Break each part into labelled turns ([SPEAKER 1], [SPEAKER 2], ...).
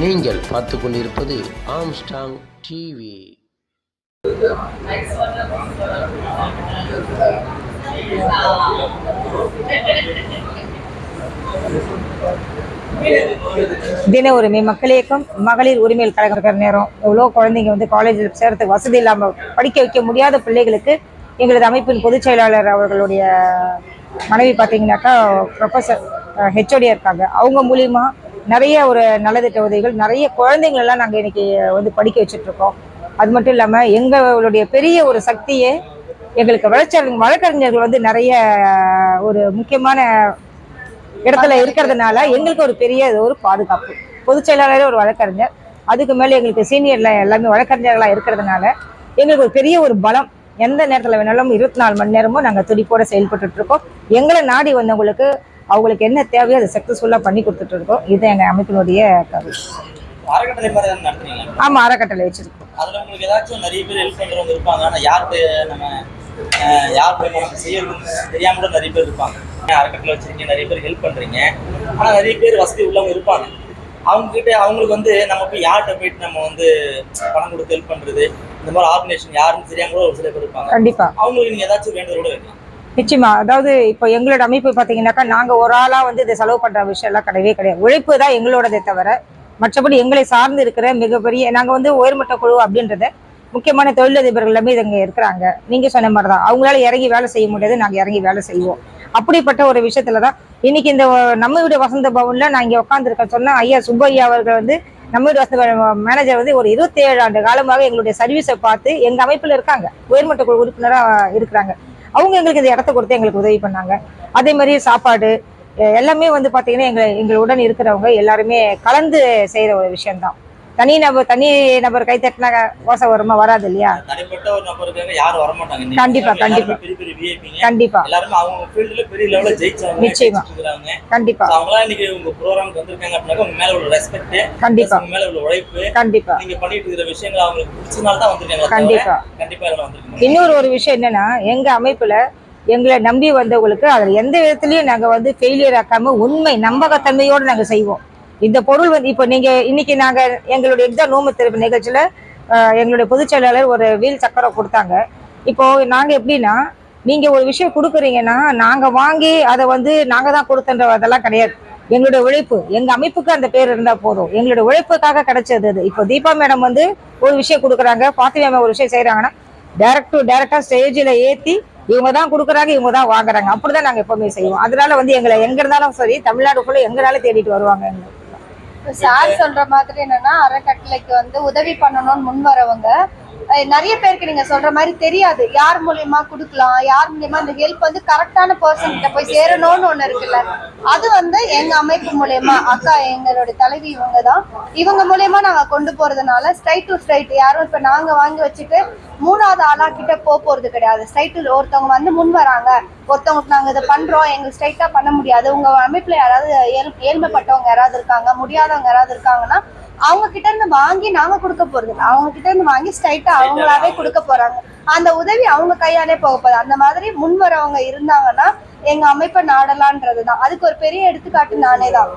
[SPEAKER 1] நீங்கள் பார்த்து கொண்டிருப்பது ஆம்ஸ்டாங் டிவி
[SPEAKER 2] தின உரிமை மக்கள் இயக்கம் மகளிர் உரிமையில் கலக்கிற நேரம். எவ்வளோ குழந்தைங்க வந்து காலேஜில் சேர்றதுக்கு வசதி இல்லாமல் படிக்க வைக்க முடியாத பிள்ளைகளுக்கு எங்களது அமைப்பின் பொதுச் செயலாளர் அவர்களுடைய மனைவி பார்த்தீங்கன்னாக்கா ப்ரொஃபஸர் ஹெச்ஓடியாக இருக்காங்க. அவங்க மூலியமாக நிறைய ஒரு நலத்திட்ட உதவிகள் நிறைய குழந்தைங்களெல்லாம் நாங்கள் இன்னைக்கு வந்து படிக்க வச்சுட்டு இருக்கோம் அது மட்டும் இல்லாமல் எங்களுடைய பெரிய ஒரு சக்தியே எங்களுக்கு வழக்கறிஞர் வழக்கறிஞர்கள் வந்து நிறைய ஒரு முக்கியமான இடத்துல இருக்கிறதுனால எங்களுக்கு ஒரு பெரிய ஒரு பாதுகாப்பு. பொதுச் செயலாளரே ஒரு வழக்கறிஞர். அதுக்கு மேலே எங்களுக்கு சீனியர்ல எல்லாமே வழக்கறிஞர்களாக இருக்கிறதுனால எங்களுக்கு ஒரு பெரிய ஒரு பலம் எந்த நேரத்தில் வேணாலும் இருபத்தி நாலு மணி நேரமும் நாங்கள் துடிப்போட செயல்பட்டுட்டு இருக்கோம் எங்களை நாடி வந்தவங்களுக்கு அவங்களுக்கு என்ன தேவையோ அதை சக்ஸஸ்ஃபுல்லாக பண்ணி கொடுத்துட்டு இருக்கோம். இது எங்கள் அமைப்பினுடைய
[SPEAKER 3] நடத்துறீங்களா?
[SPEAKER 2] ஆமாம் அறக்கட்டளை வச்சிருக்கோம்.
[SPEAKER 3] அதுல உங்களுக்கு ஏதாச்சும் நிறைய பேர் ஹெல்ப் பண்றவங்க இருப்பாங்க. ஆனா யாருக்கு நம்ம யார் செய்யறதுன்னு தெரியாம கூட நிறைய பேர் இருப்பாங்க. அறக்கட்டளை வச்சிருக்கீங்க நிறைய பேர் ஹெல்ப் பண்றீங்க. ஆனா நிறைய பேர் வசதி உள்ளவங்க இருப்பாங்க. அவங்க கிட்ட அவங்களுக்கு வந்து நம்ம போய் யார்கிட்ட போயிட்டு நம்ம வந்து பணம் கொடுத்து ஹெல்ப் பண்றது? இந்த மாதிரி ஆர்கனைசேஷன் யாருன்னு தெரியாம கூட ஒரு சில பேர் இருப்பாங்க.
[SPEAKER 2] கண்டிப்பாக
[SPEAKER 3] அவங்களுக்கு நீங்க ஏதாச்சும் வேண்டுதல் கூட வைக்கலாம்.
[SPEAKER 2] நிச்சயமா. அதாவது இப்போ எங்களோட அமைப்பு பார்த்தீங்கன்னாக்கா நாங்கள் ஒரு ஆளாக வந்து இதை செலவு பண்ணுற விஷயம்லாம் கிடையவே கிடையாது. உழைப்பு தான் எங்களோடதே தவிர மற்றபடி எங்களை சார்ந்து இருக்கிற மிகப்பெரிய நாங்கள் வந்து உயர்மட்ட குழு அப்படின்றத முக்கியமான தொழிலதிபர்கள் எல்லாமே இங்கே இருக்கிறாங்க. நீங்கள் சொன்ன மாதிரி தான் அவங்களால இறங்கி வேலை செய்ய முடியாது நாங்கள் இறங்கி வேலை செய்வோம். அப்படிப்பட்ட ஒரு விஷயத்துல தான் இன்னைக்கு இந்த நம்ம வீடு வசந்த பவனில் நான் இங்கே உட்காந்துருக்கேன் சொன்னால் ஐயா சுப்பையா அவர்கள் வந்து நம்ம வீடு வசந்த மேனேஜர் வந்து ஒரு இருபத்தி ஏழு ஆண்டு காலமாக எங்களுடைய சர்வீஸை பார்த்து எங்கள் அமைப்பில் இருக்காங்க. உயர்மட்ட குழு உறுப்பினராக இருக்கிறாங்க. அவங்க எங்களுக்கு இந்த இடத்த கொடுத்து எங்களுக்கு உதவி பண்ணாங்க. அதே மாதிரி சாப்பாடு எல்லாமே வந்து பார்த்தீங்கன்னா எங்களை எங்களுடன் இருக்கிறவங்க எல்லாருமே கலந்து செய்கிற ஒரு விஷயம்தான். தனி நபர் தனி நபர் கை தட்டினா ஓசை வருமா வராது இல்லையா. கண்டிப்பா, கண்டிப்பா. கண்டிப்பா.
[SPEAKER 3] எல்லாருமே அவங்க ஃபீல்டுல பெரிய லெவல்ல ஜெயிச்சவங்க
[SPEAKER 2] நிச்சயமா. கண்டிப்பா. கண்டிப்பா. கண்டிப்பா.
[SPEAKER 3] நீங்க பண்ணிட்டு இருக்கிற விஷயங்கள் அவங்களுக்கு பிடிச்சனால தான் வந்திருக்காங்க
[SPEAKER 2] கண்டிப்பா.
[SPEAKER 3] கண்டிப்பா இதுல வந்திருக்கீங்க
[SPEAKER 2] இன்னொரு ஒரு விஷயம் என்னன்னா எங்க அமைப்புல எங்களை நம்பி வந்தவங்களுக்கு அதுல எந்த விதத்துலயும் நாங்க வந்து ஃபெயிலியர் ஆக்காம உண்மை நம்பகத்தன்மையோடு நாங்க செய்வோம். இந்த பொருள் வந்து இப்போ நீங்க இன்னைக்கு நாங்க எங்களுடைய எக்ஸாம் நோம்பு திருப்பு நிகழ்ச்சியில எங்களுடைய பொதுச் செயலாளர் ஒரு வீல் சக்கரம் கொடுத்தாங்க. இப்போ நாங்க எப்படின்னா நீங்க ஒரு விஷயம் கொடுக்குறீங்கன்னா நாங்க வாங்கி அதை வந்து நாங்க தான் கொடுத்தன்ற அதெல்லாம் கிடையாது. எங்களுடைய உழைப்பு எங்க அமைப்புக்கு அந்த பேர் இருந்தா போதும். எங்களுடைய உழைப்புக்காக கிடைச்சது அது. இப்போ தீபா மேடம் வந்து ஒரு விஷயம் கொடுக்குறாங்க பாத்திமா மேம் ஒரு விஷயம் செய்யறாங்கன்னா டேரக்ட் டு டேரக்டா ஸ்டேஜில் ஏத்தி இவங்க தான் கொடுக்குறாங்க இவங்க தான் வாங்குறாங்க. அப்படிதான் நாங்கள் எப்பவுமே செய்வோம். அதனால வந்து எங்களை எங்க இருந்தாலும் சரி தமிழ்நாடு ஃபுல்லாக எங்களால தேடிட்டு வருவாங்க எங்களுக்கு
[SPEAKER 4] சார் சொல்ற மாதிரி என்னன்னா அறக்கட்டளைக்கு வந்து உதவி பண்ணணும்னு முன் வரவங்க நிறைய பேருக்கு நீங்க சொல்ற மாதிரி தெரியாது. யார் மூலியமா கொடுக்கலாம் யார் மூலியமா இந்த ஹெல்ப் வந்து கரெக்டான பர்சன் கிட்ட போய் சேரணும்னு ஒண்ணு இருக்குல்ல. அது வந்து எங்க அமைப்பு மூலியமா அக்கா எங்களுடைய தலைவி இவங்க தான். இவங்க மூலியமா நாங்க கொண்டு போறதுனால ஸ்ட்ரைட் டு ஸ்ட்ரைட் யாரும் இப்ப நாங்க வாங்கி வச்சுட்டு மூணாவது ஆளா கிட்ட போக போறது கிடையாது. ஸ்ட்ரைட் ஒருத்தவங்க வந்து முன் வராங்க. ஒருத்தவங்களுக்கு நாங்க இதை பண்றோம் எங்களுக்கு ஸ்ட்ரைட்டா பண்ண முடியாது. உங்க அமைப்புல யாராவது ஏழ் ஏழ்மைப்பட்டவங்க யாராவது இருக்காங்க முடியாதவங்க யாராவது இருக்காங்கன்னா அவங்க கிட்ட இருந்து வாங்கி நாங்க கொடுக்க போறது அவங்க கிட்ட இருந்து வாங்கி ஸ்ட்ரைட்டா அவங்களாவே கொடுக்க போறாங்க. அந்த உதவி அவங்க கையாலே போக போகுது. அந்த மாதிரி முன் வரவங்க இருந்தாங்கன்னா எங்க அமைப்பை நாடலான்றதுதான் அதுக்கு ஒரு பெரிய எடுத்துக்காட்டு நானே தான்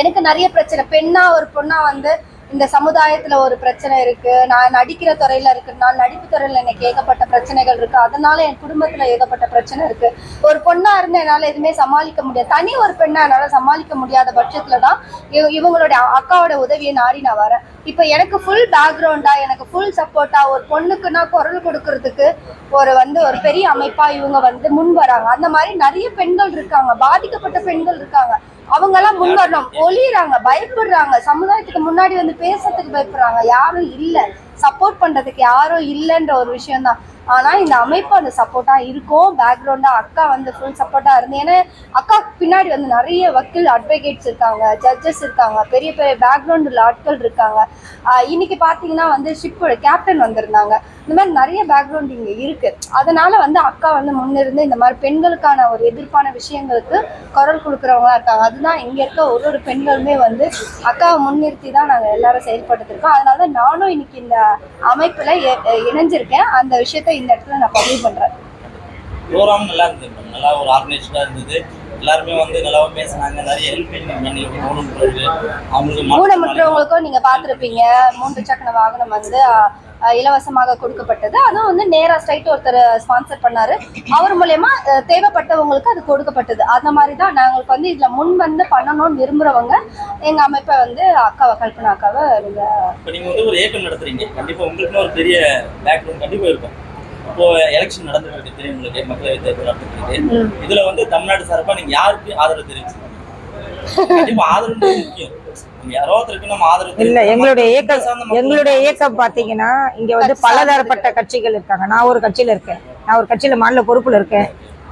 [SPEAKER 4] எனக்கு நிறைய பிரச்சனை. பெண்ணா ஒரு பொண்ணா வந்து இந்த சமுதாயத்துல ஒரு பிரச்சனை இருக்கு. நான் நடிக்கிற துறையில இருக்கிறதுனால நடிப்பு துறையில எனக்கு ஏகப்பட்ட பிரச்சனைகள் இருக்கு. அதனால என் குடும்பத்துல ஏகப்பட்ட பிரச்சனை இருக்கு. ஒரு பொண்ணா இருந்து என்னால எதுவுமே சமாளிக்க முடியாது. தனி ஒரு பெண்ணா என்னால சமாளிக்க முடியாத பட்சத்துல தான் இவ- இவங்களுடைய அக்காவோட உதவியை நாடி நான் வரேன். இப்போ எனக்கு ஃபுல் பேக்ரவுண்டா எனக்கு ஃபுல் சப்போர்ட்டா ஒரு பொண்ணுக்கு நான் குரல் கொடுக்கறதுக்கு ஒரு வந்து ஒரு பெரிய அமைப்பா இவங்க வந்து முன் வராங்க. அந்த மாதிரி நிறைய பெண்கள் இருக்காங்க. பாதிக்கப்பட்ட பெண்கள் இருக்காங்க. அவங்க எல்லாம் முன் வரணும். ஒளியறாங்க. பயப்படுறாங்க. சமுதாயத்துக்கு முன்னாடி வந்து பேசுறதுக்கு பயப்படுறாங்க. யாரும் இல்லை. சப்போர்ட் பண்ணுறதுக்கு யாரும் இல்லைன்ற ஒரு விஷயம் தான் இந்த அமைப்பு அந்த சப்போர்ட்டாக இருக்கும். பேக்ரவுண்டாக அக்கா வந்து ஃபுல் சப்போர்ட்டாக இருந்து ஏன்னா அக்கா பின்னாடி வந்து நிறைய வக்கீல் அட்வொகேட்ஸ் இருக்காங்க ஜட்ஜஸ் இருக்காங்க பெரிய பெரிய பேக்ரவுண்ட் உள்ள ஆட்கள் இருக்காங்க. இன்னைக்கு பார்த்தீங்கன்னா வந்து ஷிப்போட கேப்டன் வந்திருந்தாங்க. இந்த மாதிரி நிறைய பேக்ரவுண்ட் இங்கே இருக்குது அதனால வந்து அக்கா வந்து முன்னிருந்து இந்த மாதிரி பெண்களுக்கான ஒரு எதிர்ப்பான விஷயங்களுக்கு குரல் கொடுக்குறவங்களா இருக்காங்க. அதுதான் இங்கே இருக்க ஒரு ஒரு பெண்களுமே வந்து அக்காவை முன்னிறுத்தி தான் நாங்கள் எல்லாரும் செயல்பட்டு இருக்கோம். அதனால நானும் இன்னைக்கு இந்த அமைப்புல இணைஞ்சிருக்கேன் அந்த விஷயத்த இந்த இடத்துல நான் பதிவு பண்றேன்
[SPEAKER 3] ப்ரோக்ராம் நல்லா இருந்தது. நல்லா ஒரு ஆர்கனைஸ்டா இருந்தது எல்லாருமே வந்து நல்லாவே பேசுனாங்க நிறைய ஹெல்ப் பண்ணி ஊனமுற்றோருக்கு அவங்களுக்கு
[SPEAKER 4] ஊனமுற்றவங்களுக்கும் நீங்க பார்த்திருப்பீங்க மூன்று சக்கர வாகனம் வந்து இலவசமாக கொடுக்கப்பட்டது. அதுவும் வந்து நேரா ஸ்ட்ரைட் ஒருத்தர் ஸ்பான்சர் பண்ணாரு. அவர் மூலயமா தேவைப்பட்டவங்களுக்கு அது கொடுக்கப்பட்டது. அந்த மாதிரி தான் நாங்களுக்கு வந்து இதுல முன் வந்து பண்ணணும்னு விரும்புறவங்க எங்க அமைப்பை வந்து அக்காவை கல்பனா அக்காவை நீங்க
[SPEAKER 3] இப்போ நீங்க வந்து ஒரு இயக்கம் நடத்துறீங்க. கண்டிப்பா உங்களுக்குன்னு ஒரு பெரிய பேக்ரவுண்ட் கண்டிப்பா இருக்கும். இப்போ எலெக்ஷன் நடந்துட்டு இருக்கு தெரியும் உங்களுக்கு மக்களவை தேர்தல் நடந்துட்டு இருக்கு இதுல வந்து தமிழ்நாடு சார்பா நீங்க யாருக்கு ஆதரவு கண்டிப்பா ஆதரவு முக்கியம்.
[SPEAKER 2] இல்ல. எங்களுடைய இயக்கம் எங்களுடைய இயக்கம் பாத்தீங்கன்னா இங்க வந்து பலதரப்பட்ட கட்சிகள் இருக்காங்க. நான் ஒரு கட்சியில இருக்கேன். நான் ஒரு கட்சியில மாநில பொறுப்புல இருக்கேன்.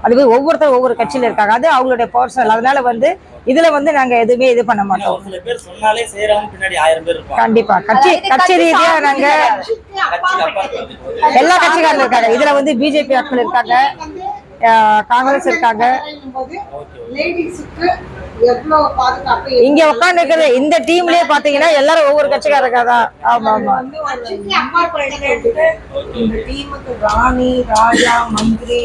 [SPEAKER 2] அதுவே ஒவ்வொருத்தரும் ஒவ்வொரு கட்சியில இருக்காங்க. அது அவங்களுடைய பர்சனல் அதனால வந்து இதுல வந்து நாங்க எதுவுமே இது பண்ண மாட்டோம்.
[SPEAKER 3] ஒரு சில பேர் சொன்னாலே செய்யறவங்க பின்னாடி ஆயிரம் பேர் இருப்பாங்க.
[SPEAKER 2] கண்டிப்பா. கட்சி கட்சி ரீதியா நாங்க எல்லா கட்சிக்காரங்களும் இருக்காங்க. இதுல வந்து பிஜேபி ஆட்கள் இருக்காங்க. காங்கிரஸ் இருக்காங்க. இங்க உட்கார்ந்து இருக்கிற இந்த டீம்லயே பாத்தீங்கன்னா எல்லாரும் ஒவ்வொரு கட்சிக்காரங்க தான். ஆமா ஆமா.
[SPEAKER 5] ராணி ராஜா மந்திரி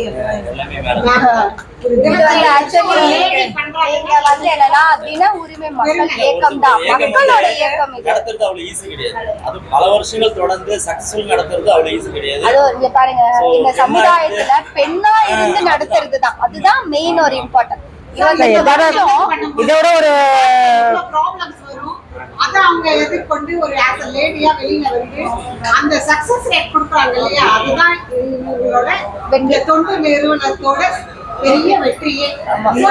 [SPEAKER 3] பல வருஷங்கள் தொடர்ந்து சக்சஸ்ஃபுல் நடத்துறது அவ்வளவு ஈஸி கிடையாது.
[SPEAKER 4] அது இங்க பாருங்க. இந்த
[SPEAKER 3] பெண்ணா
[SPEAKER 4] சமுதாயத்துல பெண்ணா இருந்து நடத்துறது தான். அதுதான் மெயின் ஒரு இம்பார்ட்டன்ட்
[SPEAKER 2] இதோட ஒரு
[SPEAKER 5] ப்ராப்ளம்ஸ் வரும். அதை அவங்க எதிர்கொண்டு ஒரு ஆஸ் அ லேடியா வெளியில வந்து அந்த சக்சஸ் ரேட் கொடுக்குறாங்க இல்லையா? அதுதான் இவங்களோட இந்த தொண்டு நிறுவனத்தோட பெரிய வெற்றியே.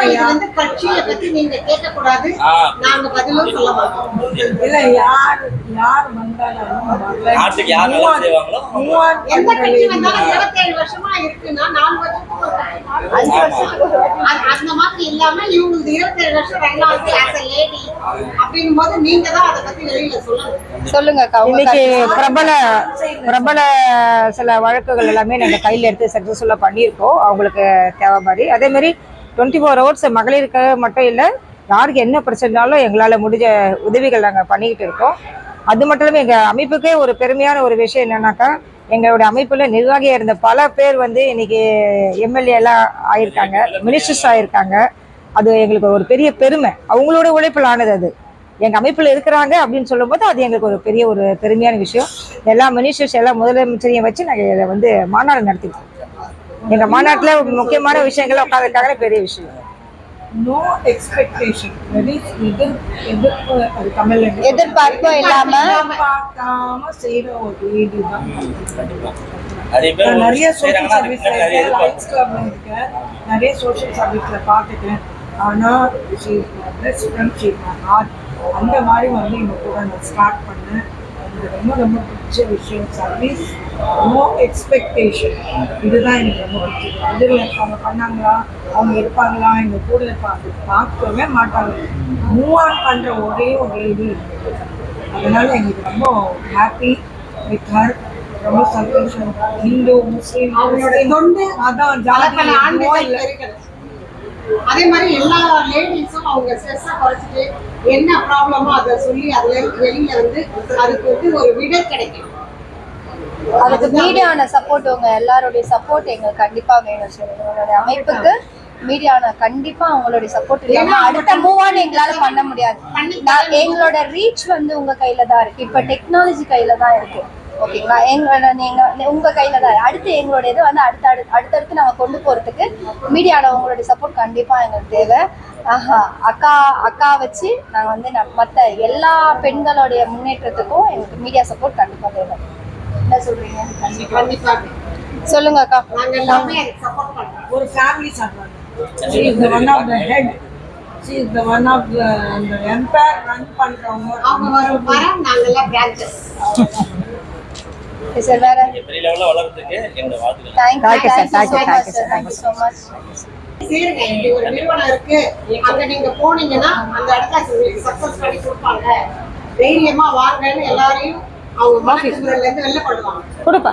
[SPEAKER 5] இது வந்து கட்சியை பத்தி நீங்க கேட்க கூடாது. நாங்க பதிலும் சொல்ல மாட்டோம்.
[SPEAKER 6] இல்ல யார் யார் வந்தாலும்
[SPEAKER 5] எந்த கட்சி வந்தாலும் இருபத்தேழு வருஷமா இருக்குன்னா நாலு வருஷத்துக்கு இல்லாம இவங்களுக்கு இருபத்தேழு வருஷம் ரன் ஆகுது ஆஸ் அ லேடி அப்படின்னும் போது நீங்க தான் அதை பத்தி வெளியில
[SPEAKER 4] சொல்லுங்க அக்கா உங்க
[SPEAKER 2] இன்னைக்கு. பிரபல பிரபல சில வழக்குகள் எல்லாமே நாங்க கையில எடுத்து சக்சஸ்ஃபுல்லா பண்ணியிருக்கோம். அவங்களுக்கு தேவை மாதிரி. அதே மாதிரி டுவெண்ட்டி ஃபோர் ஹவர்ஸ் மகளிருக்கு மட்டும் இல்லை யாருக்கு என்ன பிரச்சனைனாலும் எங்களால் முடிஞ்ச உதவிகள் நாங்கள் பண்ணிக்கிட்டு இருக்கோம். அது மட்டும் இல்லாமல் எங்கள் அமைப்புக்கே ஒரு பெருமையான ஒரு விஷயம் என்னன்னாக்கா எங்களுடைய அமைப்பில் நிர்வாகியாக இருந்த பல பேர் வந்து இன்னைக்கு எம்எல்ஏ எல்லாம் ஆயிருக்காங்க மினிஸ்டர்ஸ் ஆயிருக்காங்க. அது எங்களுக்கு ஒரு பெரிய பெருமை. அவங்களோட உழைப்பில் ஆனது அது. எங்கள் அமைப்பில் இருக்கிறாங்க அப்படின்னு சொல்லும்போது அது எங்களுக்கு ஒரு பெரிய ஒரு பெருமையான விஷயம். எல்லா மினிஸ்டர்ஸ் எல்லா முதலமைச்சரையும் வச்சு நாங்கள் இதை வந்து மாநாடு நடத்திட்டோம் எங்கள் மாநாட்டில் முக்கியமான விஷயங்கள் உட்காந்துருக்காங்கன்னு பெரிய விஷயம்.
[SPEAKER 6] நோ எக்ஸ்பெக்டேஷன் வெரி எதிர் எதிர்ப்பு அது தமிழ்ல
[SPEAKER 4] எதிர்பார்ப்பும் இல்லாம?
[SPEAKER 3] நிறைய
[SPEAKER 6] சோஷியல் சர்வீஸ்ல
[SPEAKER 3] நிறைய எதிர்பார்ப்பு.
[SPEAKER 6] சோஷியல் சர்வீஸ்ல பார்த்துட்டேன் ஆனா பெஸ்ட் ஃப்ரெண்ட்ஷிப் ஹார்ட் அந்த மாதிரி வந்து எங்க கூட நான் ஸ்டார்ட் பண்ணேன். எனக்கு ரொம்ப ரொம்ப பிடிச்ச விஷயம் சர்வீஸ் நோ எக்ஸ்பெக்டேஷன் இதுதான் எனக்கு ரொம்ப பிடிச்சது. எதிரில் அவங்க பண்ணாங்களா? அவங்க இருப்பாங்களா? எங்க கூட இருப்பாங்க பார்க்கவே மாட்டாங்க. மூவ் ஆன் பண்ற ஒரே ஒரு இது. அதனால எங்களுக்கு ரொம்ப ஹாப்பி வித் ஹர் ரொம்ப சந்தோஷம். இந்து முஸ்லீம்
[SPEAKER 5] அவங்களோட தொண்டு
[SPEAKER 6] அதான் ஜாதி
[SPEAKER 5] பல
[SPEAKER 6] எதுவும்
[SPEAKER 5] ஆண்டுகள்
[SPEAKER 6] இல்ல.
[SPEAKER 5] இருக்கிறது அதே மாதிரி எல்லா லேடிஸும் அவங்க ஸ்ட்ரெஸ்ஸை குறைச்சிட்டு என்ன ப்ராப்ளமோ அதை சொல்லி அதுல வெளியில வந்து அதுக்கு வந்து ஒரு விடை கிடைக்கும்.
[SPEAKER 4] அதுக்கு மீடியான சப்போர்ட் உங்க எல்லாருடைய சப்போர்ட் எங்களுக்கு கண்டிப்பா வேணும் சார். உங்களுடைய அமைப்புக்கு மீடியான கண்டிப்பா அவங்களுடைய சப்போர்ட் இல்லாம அடுத்த மூவ் ஆன் எங்களால பண்ண முடியாது. எங்களோட ரீச் வந்து உங்க கையில தான் இருக்கு. இப்ப டெக்னாலஜி கையில தான் இருக்கு. ஓகேங்களா? எங்களோட நீங்க உங்க கையில தான். அடுத்து எங்களோட இது வந்து அடுத்த அடுத்து அடுத்தடுத்து நாங்க கொண்டு போறதுக்கு மீடியால உங்களுடைய சப்போர்ட் கண்டிப்பா எங்களுக்கு தேவை. ஆஹா அக்கா அக்கா வச்சு நாங்க வந்து ந- மத்த எல்லா பெண்களுடைய முன்னேற்றத்துக்கும் எங்களுக்கு மீடியா சப்போர்ட் கண்டிப்பா தேவை. என்ன சொல்றீங்க?
[SPEAKER 5] கண்டிப்பா.
[SPEAKER 4] சொல்லுங்க அக்கா.
[SPEAKER 5] நாங்க எல்லாமே சப்போர்ட் பண்றோம்.
[SPEAKER 6] ஒரு family the one of the head. She is the one of the அந்த empire ரன் பண்றவங்க.
[SPEAKER 5] அவங்க வரும் வரம் நாங்கெல்லாம் பிரான்ச்சஸ்
[SPEAKER 4] சார் வேற?
[SPEAKER 3] பெரிய லெவல்ல வளர்றதுக்கு என்னோட வாழ்த்துக்கள்.
[SPEAKER 4] So
[SPEAKER 2] sir.
[SPEAKER 4] Much
[SPEAKER 2] Thank you,
[SPEAKER 4] sir thank you so much
[SPEAKER 5] சேருங்க இப்படி ஒரு நிறுவனம் இருக்கு. அங்க நீங்க போனீங்கன்னா அந்த இடத்துல உங்களுக்கு சக்சஸ் பண்ணி கொடுப்பாங்க. தைரியமா வாங்கன்னு எல்லாரையும் அவங்க மனசுல இருந்து வெளில கொண்டு வாங்க.
[SPEAKER 2] கொடுப்பா.